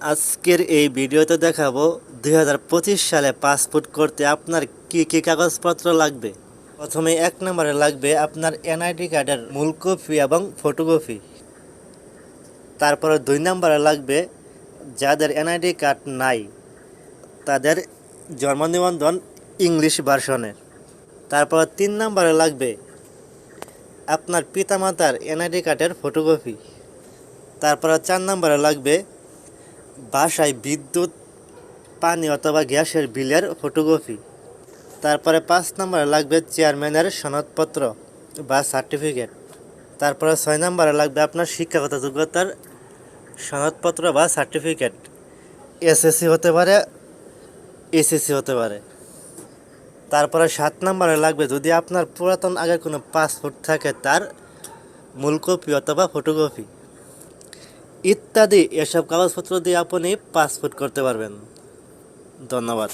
আজকের এই ভিডিওতে দেখাবো দু হাজার পঁচিশ সালে পাসপোর্ট করতে আপনার কি কি কাগজপত্র লাগবে? প্রথমে এক নম্বরে লাগবে আপনার এনআইডি কার্ডের মূল কপি এবং ফটোকপি। তারপরে দুই নম্বরে লাগবে যাদের এনআইডি কার্ড নাই, তাদের জন্ম নিবন্ধন ইংলিশ ভার্সনের। তারপর তিন নম্বরে লাগবে আপনার পিতামাতার এনআইডি কার্ডের ফটোকপি। তারপরে চার নম্বরে লাগবে বাসায় বিদ্যুৎ, পানি অথবা গ্যাসের বিলের ফটোকপি। তারপরে পাঁচ নম্বরে লাগবে চেয়ারম্যানের সনদপত্র বা সার্টিফিকেট। তারপরে ছয় নম্বরে লাগবে আপনার শিক্ষাগত যোগ্যতার সনদপত্র বা সার্টিফিকেট। এসএসসি হতে পারে, এসএসসি হতে পারে। তারপরে সাত নম্বরে লাগবে যদি আপনার পুরাতন আগের কোনো পাসপোর্ট থাকে তার মূল কপি অথবা ফটোকপি। ইত্যাদি এসব কাগজপত্র দিয়ে আপনি পাসপোর্ট করতে পারবেন। ধন্যবাদ।